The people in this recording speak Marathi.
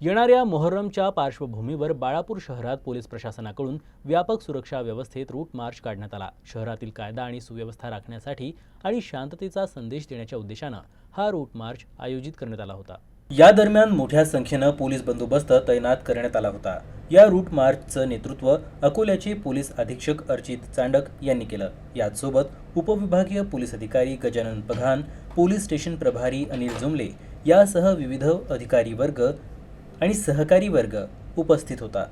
येणाऱ्या मोहर्रमच्या पार्श्वभूमीवर बाळापूर शहरात पोलीस प्रशासनाकडून व्यापक सुरक्षा व्यवस्थेत रूट मार्च काढण्यात आला. शहरातील कायदा आणि सुव्यवस्था राखण्यासाठी आणि शांततेचा संदेश देण्याच्या उद्देशानं हा रूट मार्च आयोजित करण्यात आला होता. या दरम्यान मोठ्या संख्येनं पोलीस बंदोबस्त तैनात करण्यात आला होता. या रूट मार्चचं नेतृत्व अकोल्याचे पोलीस अधीक्षक अर्चित चांडक यांनी केलं. याचसोबत उपविभागीय पोलीस अधिकारी गजानन पघान पोलीस स्टेशन प्रभारी अनिल जुमले यासह विविध अधिकारी वर्ग आणि सहकारी वर्ग उपस्थित होता.